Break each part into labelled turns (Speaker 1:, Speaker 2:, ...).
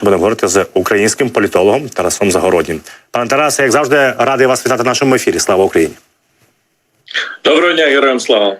Speaker 1: Будемо говорити з українським політологом Тарасом Загороднім. Пане Тарасе, як завжди, радий вас вітати в нашому ефірі. Слава Україні!
Speaker 2: Доброго дня, героям слава.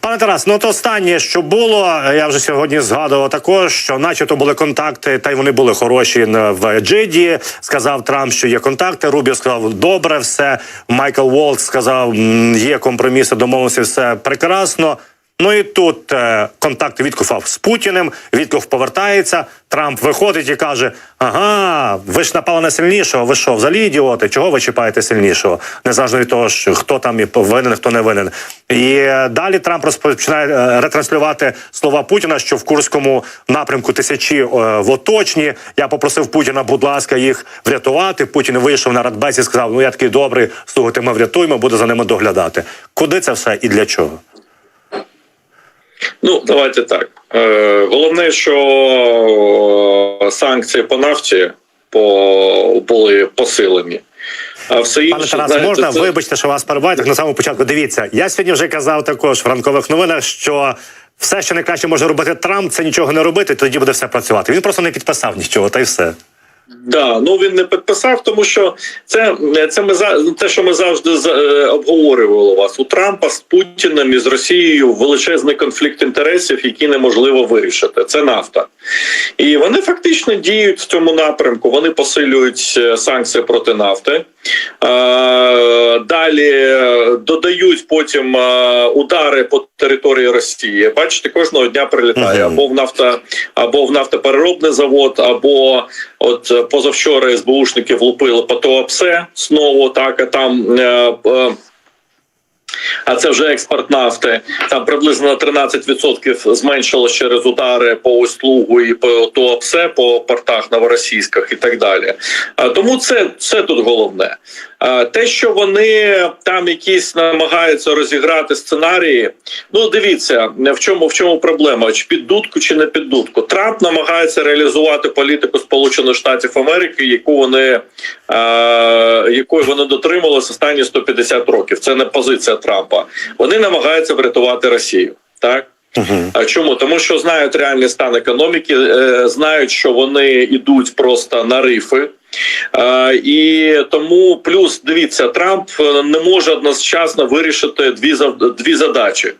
Speaker 1: Пане Тарас, ну то останнє, що було, я вже сьогодні згадував також, що начебто були контакти, та й вони були хороші в Джиді. Сказав Трамп, що є контакти. Рубіо сказав, добре, все. Майкл Волк сказав, є компроміси, домовленості, все прекрасно. Ну і тут е, контакти Віткофа з Путіним. Вітков повертається. Трамп виходить і каже: Ага, ви ж напали на сильнішого. Ви що, взагалі ідіоти? Чого ви чіпаєте сильнішого? Незалежно від того, що хто там і винен, хто не винен. І е, далі Трамп розпочинає е, ретранслювати слова Путіна, що в курському напрямку тисячі е, в оточні. Я попросив Путіна, будь ласка, їх врятувати. Путін вийшов на радбезі і сказав: Ну я такий добрий, слухайте, ми врятуємо, буду за ними доглядати. Куди це все і для чого?
Speaker 2: Ну, давайте так. Е, головне, що е, санкції по нафті по, були посилені. А все інше,
Speaker 1: Пане Тарас,
Speaker 2: знаєте,
Speaker 1: можна
Speaker 2: це-
Speaker 1: вибачте, що вас перебуває так на самому початку. Дивіться, я сьогодні вже казав також в ранкових новинах, що все, що найкраще може робити Трамп, це нічого не робити, тоді буде все працювати. Він просто не підписав нічого, та й все.
Speaker 2: Да, ну він не підписав, тому що це, це ми за те, що ми завжди за- е, обговорювали вас у Трампа з Путіним і з Росією величезний конфлікт інтересів, який неможливо вирішити. Це нафта, і вони фактично діють в цьому напрямку. Вони посилюють е, санкції проти нафти. Е, Далі додають потім е, удари по території Росії. Бачите, кожного дня прилітає або в нафта, або в нафтопереробний завод, або от е, позавчора СБУшники влупили по ТОАПСЕ знову так, а там. А це вже експорт нафти. Там приблизно на 13% зменшилось через удари по услугу і по ТОПСЕ, по портах новоросійських і так далі. Тому це, це тут головне. Те, що вони там якісь намагаються розіграти сценарії. Ну дивіться, в чому в чому проблема? Чи під дудку, чи не під дудку? Трамп намагається реалізувати політику Сполучених Штатів Америки, яку вони е, якої вони дотрималися останні 150 років. Це не позиція Трампа. Вони намагаються врятувати Росію. Так. А чому? Тому що знають реальний стан економіки, е, знають, що вони йдуть просто на рифи. Е, і тому плюс дивіться, Трамп е, не може одночасно вирішити дві дві задачі: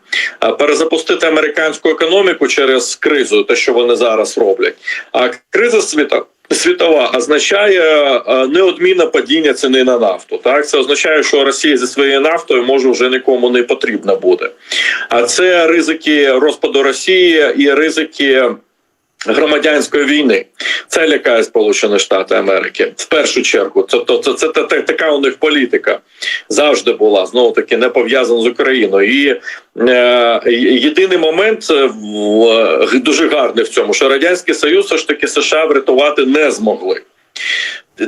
Speaker 2: Е, перезапустити американську економіку через кризу, те, що вони зараз роблять. А криза світа. Світова означає неодмінне падіння ціни на нафту. Так це означає, що Росія зі своєю нафтою може вже нікому не потрібна буде. А це ризики розпаду Росії і ризики громадянської війни. Це лякає Сполучені Штати Америки в першу чергу. Тобто, це, це, це, та- така у них політика завжди була знову таки не пов'язана з Україною. І е, єдиний момент е, в, е, дуже гарний в цьому, що радянський союз все ж таки США врятувати не змогли.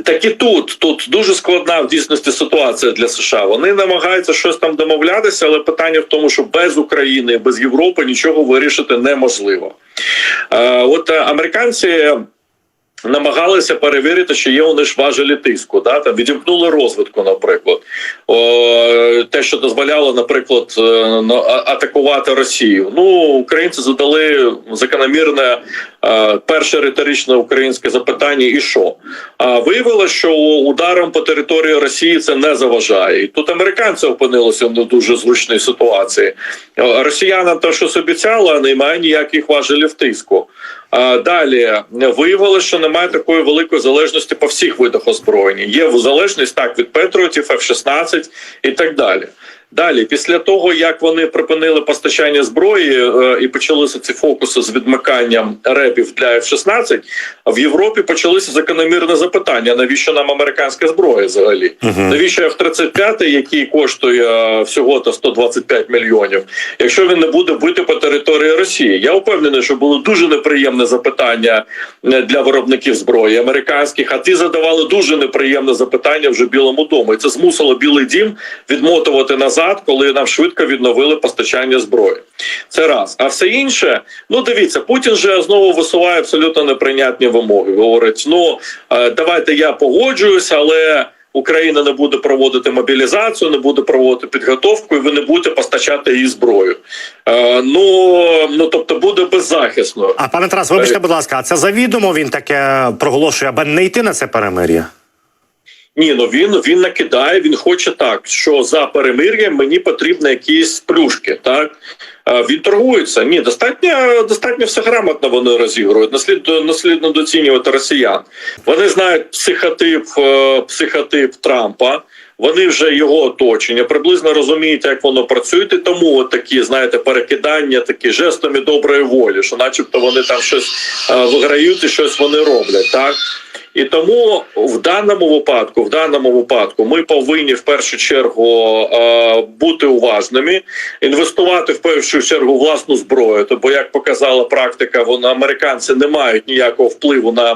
Speaker 2: Так і тут тут дуже складна в дійсності ситуація для США. Вони намагаються щось там домовлятися, але питання в тому, що без України, без Європи нічого вирішити неможливо. Е, от американці. Намагалися перевірити, чи є у них важелі тиску. Да? Там відімкнули розвитку, наприклад, О, те, що дозволяло, наприклад, е, атакувати Росію. Ну, українці задали закономірне перше риторичне українське запитання: і що? А виявилося, що ударом по території Росії це не заважає. І тут американці опинилися в не дуже зручній ситуації. Е, Росіянам те, що обіцяли, немає ніяких важелів тиску. А далі виявилося, що немає такої великої залежності по всіх видах озброєння. Є залежність так від Петріотів, F-16 і так далі. Далі, після того як вони припинили постачання зброї е, і почалися ці фокуси з відмиканням ребів для F-16, в Європі почалися закономірне запитання: навіщо нам американська зброя взагалі? Навіщо F-35, який коштує е, всього то 125 мільйонів, якщо він не буде бити по території Росії? Я впевнений, що було дуже неприємне запитання е, для виробників зброї американських. А ті задавали дуже неприємне запитання вже Білому дому, і це змусило Білий Дім відмотувати назад, коли нам швидко відновили постачання зброї. Це раз. А все інше, ну дивіться, Путін же знову висуває абсолютно неприйнятні вимоги. Говорить: ну е, давайте я погоджуюсь, але. Україна не буде проводити мобілізацію, не буде проводити підготовку, і ви не будете постачати їй зброю. Е, ну ну тобто буде беззахисною.
Speaker 1: А пане Тарас, вибачте, будь ласка, а це завідомо він таке проголошує, аби не йти на це перемир'я?
Speaker 2: Ні, ну він він накидає. Він хоче так, що за перемир'ям мені потрібні якісь плюшки. Так він торгується. Ні, достатньо достатньо все грамотно вони розігрують. Наслід наслід недооцінювати росіян. Вони знають психотип е, психотип Трампа. Вони вже його оточення, приблизно розуміють, як воно працює, і тому от такі, знаєте, перекидання, такі жестами доброї волі, що, начебто, вони там щось е, виграють і щось вони роблять, так. І тому в даному випадку, в даному випадку, ми повинні в першу чергу е, бути уважними, інвестувати в першу чергу власну зброю. То, бо як показала практика, вона американці не мають ніякого впливу на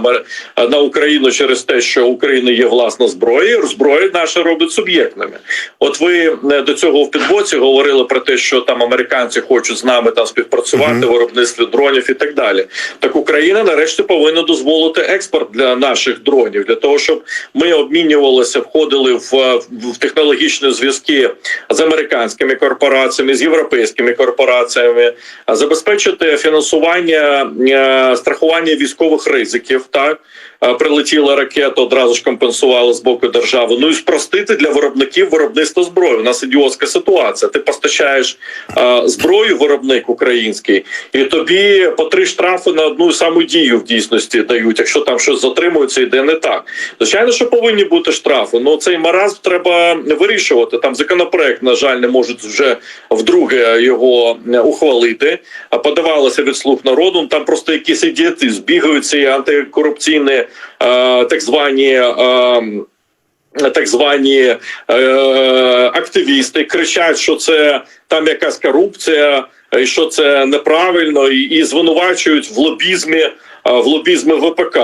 Speaker 2: на Україну через те, що у України є власна зброя. Зброя наша робить суб'єктними. От ви е, до цього в підбоці говорили про те, що там американці хочуть з нами там співпрацювати в виробництві дронів і так далі. Так Україна нарешті повинна дозволити експорт для наших дронів для того, щоб ми обмінювалися, входили в, в технологічні зв'язки з американськими корпораціями, з європейськими корпораціями, забезпечити фінансування е, страхування військових ризиків. Так Е, прилетіла ракета, одразу ж компенсували з боку держави. Ну і спростити для виробників виробництва зброї. У нас ідіотська ситуація. Ти постачаєш е, зброю, виробник український, і тобі по три штрафи на одну саму дію в дійсності дають, якщо там щось затримується, йде не так. Звичайно, що повинні бути штрафи. Ну цей маразм треба вирішувати. Там законопроект, на жаль, не можуть вже вдруге його ухвалити. А подавалося від слуг народу. Там просто якісь ідіоти бігають ці антикорупційні е, так звані. Е, так звані е, активісти кричать, що це там якась корупція, і що це неправильно, і, і звинувачують в лобізмі е, в лобізмі ВПК.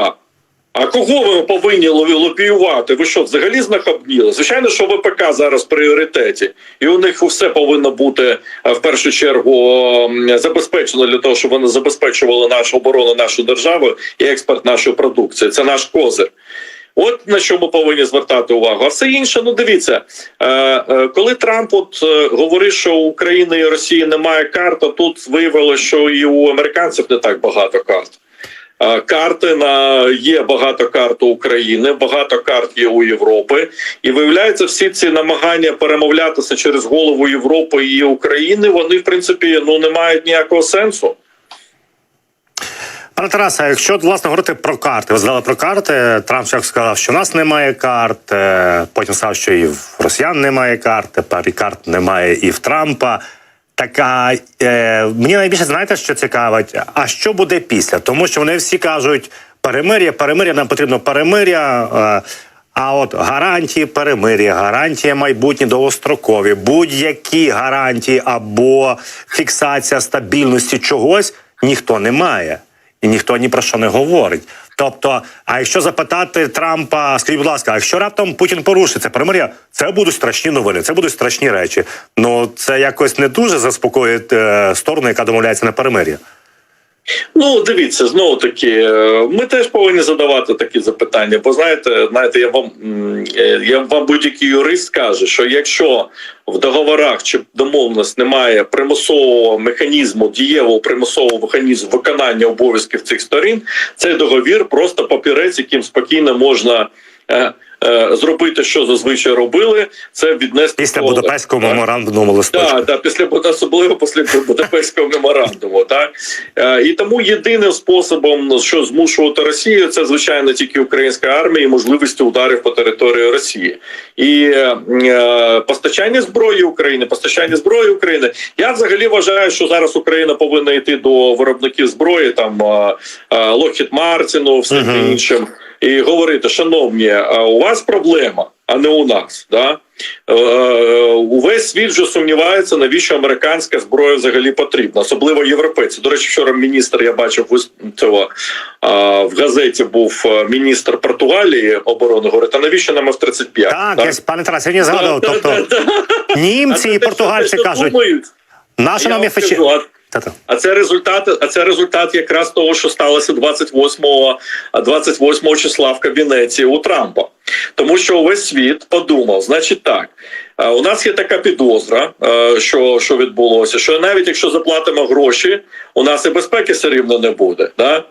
Speaker 2: А кого ви повинні ло- лобіювати? Ви що, взагалі знахабніли? Звичайно, що ВПК зараз в пріоритеті, і у них все повинно бути е, в першу чергу забезпечено для того, щоб вони забезпечували нашу оборону, нашу державу і експорт нашої продукції. Це наш козир. От на що ми повинні звертати увагу. А все інше, ну дивіться, е, е, коли Трамп от говорить, що України і Росії немає карт, то тут виявилося, що і у американців не так багато карт. Е, Карти на є багато карт у України, багато карт є у Європи, і виявляється, всі ці намагання перемовлятися через голову Європи і України, вони в принципі ну не мають ніякого сенсу.
Speaker 1: Пане Тарасе, якщо власне говорити про карти, ви згадали про карти. Трамп як сказав, що в нас немає карт. е, Потім сказав, що і в росіян немає карт. Тепер і карт немає і в Трампа. Така е, мені найбільше знаєте, що цікавить. А що буде після? Тому що вони всі кажуть перемир'я, перемир'я, нам потрібно перемир'я. Е, а от гарантії перемир'я, гарантії майбутні довгострокові, будь-які гарантії або фіксація стабільності чогось ніхто не має і ніхто ні про що не говорить. Тобто, а якщо запитати Трампа, скажіть, будь ласка, а якщо раптом Путін порушиться, перемир'я, це будуть страшні новини, це будуть страшні речі. Ну це якось не дуже заспокоїть е, сторону, яка домовляється на перемир'я.
Speaker 2: Ну, дивіться, знову таки, е, ми теж повинні задавати такі запитання. Бо знаєте, знаєте, я вам е, я вам будь-який юрист каже, що якщо в договорах чи домовленості немає примусового механізму, дієвого примусового механізму виконання обов'язків цих сторін, цей договір просто папірець, яким спокійно можна. Е, Зробити, що зазвичай робили, це віднести
Speaker 1: Після
Speaker 2: туалет.
Speaker 1: Будапештського
Speaker 2: Так.
Speaker 1: меморандуму листочку.
Speaker 2: Так, так, після особливо після Будапештського меморандуму. Так Е, і тому єдиним способом, що змушувати Росію, це звичайно тільки українська армія і можливості ударів по території Росії і е, постачання зброї України, постачання зброї України. Я взагалі вважаю, що зараз Україна повинна йти до виробників зброї, там Лохід Мартіну, все
Speaker 1: Мгм.
Speaker 2: іншим, і говорити: шановні, а у вас проблема, а не у нас. Да? Е, е, Увесь світ вже сумнівається, навіщо американська зброя взагалі потрібна, особливо європейці. До речі, вчора міністр я бачив цього в газеті. Був е, міністр Португалії оборони. Говорить, а навіщо нам F-35?
Speaker 1: Так, я пане Тарас, я не згадував. Тобто німці і португальці кажуть, наша нам
Speaker 2: вам
Speaker 1: є
Speaker 2: скажу, а- це результат, а це результат якраз того, що сталося 28, 28 числа в кабінеті у Трампа. Тому що увесь світ подумав, значить так. Е, У нас є така підозра, е, що, що відбулося, що навіть якщо заплатимо гроші, у нас і безпеки все рівно не буде. Да?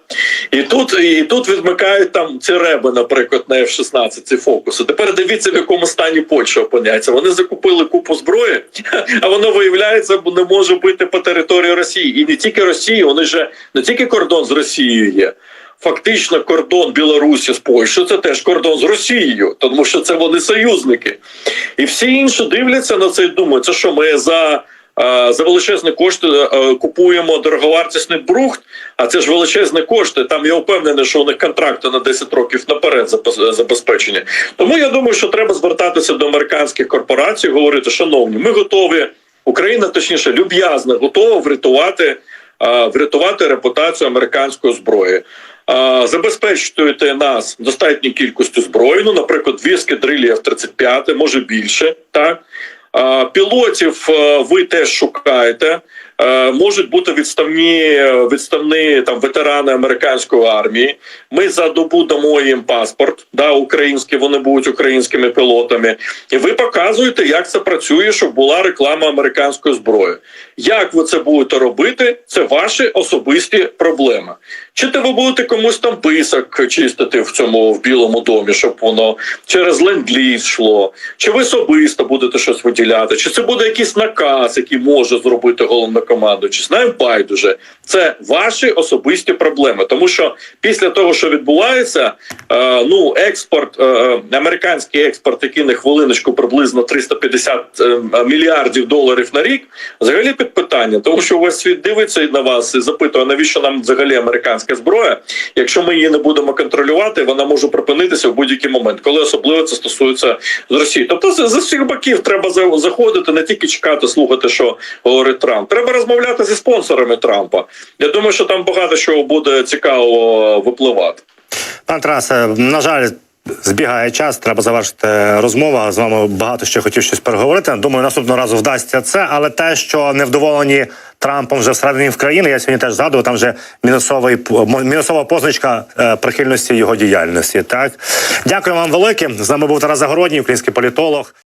Speaker 2: І тут і тут відмикають там ці реби, наприклад, на F-16, ці фокуси. Тепер дивіться, в якому стані Польща опиняється. Вони закупили купу зброї, а воно виявляється, не може бити по території Росії. І не тільки Росії, вони ж не тільки кордон з Росією є. Фактично, кордон Білорусі з Польщею це теж кордон з Росією, тому що це вони союзники. І всі інші дивляться на це і думають, це що ми за. е, За величезні кошти е, купуємо дороговартісний брухт, а це ж величезні кошти. Там я впевнений, що у них контракти на 10 років наперед забезпечені. Тому я думаю, що треба звертатися до американських корпорацій, говорити, шановні, ми готові. Україна, точніше, люб'язно готова врятувати, е, врятувати репутацію американської зброї. Забезпечуєте нас достатньою кількістю зброї, ну, наприклад, дві ескадрилі F-35, може більше, так? Пілотів е, ви теж шукаєте. Е, Можуть бути відставні відставні там ветерани американської армії. Ми за добу дамо їм паспорт, да, український, вони будуть українськими пілотами. І ви показуєте, як це працює, щоб була реклама американської зброї. Як ви це будете робити? Це ваші особисті проблеми. Чи то ви будете комусь там писок чистити в цьому в білому домі, щоб воно через ленд-ліз йшло? Чи ви особисто будете щось виділяти? Чи це буде якийсь наказ, який може зробити головнокомандуючий? Знаємо байдуже. Це ваші особисті проблеми, тому що після того, що відбувається, е, ну експорт, е, е, американський експорт, який на хвилиночку приблизно 350 е, мільярдів доларів на рік, взагалі під питання, тому що увесь світ дивиться на вас і запитує, навіщо нам взагалі американська зброя. Якщо ми її не будемо контролювати, вона може припинитися в будь-який момент, коли особливо це стосується з Росії. Тобто з, усіх боків треба заходити, не тільки чекати, слухати, що говорить Трамп. Треба розмовляти зі спонсорами Трампа. Я думаю, що там багато чого буде цікавого випливати.
Speaker 1: Пан Тарасе, на жаль. Збігає час, треба завершити розмову. З вами багато ще хотів щось переговорити. Думаю, наступного разу вдасться це. Але те, що невдоволені Трампом вже всередині в країни, я сьогодні теж згадував, там вже мінусовий мінусова позначка е, прихильності його діяльності. Так, дякую вам велике. З нами був Тарас Загородній, український політолог.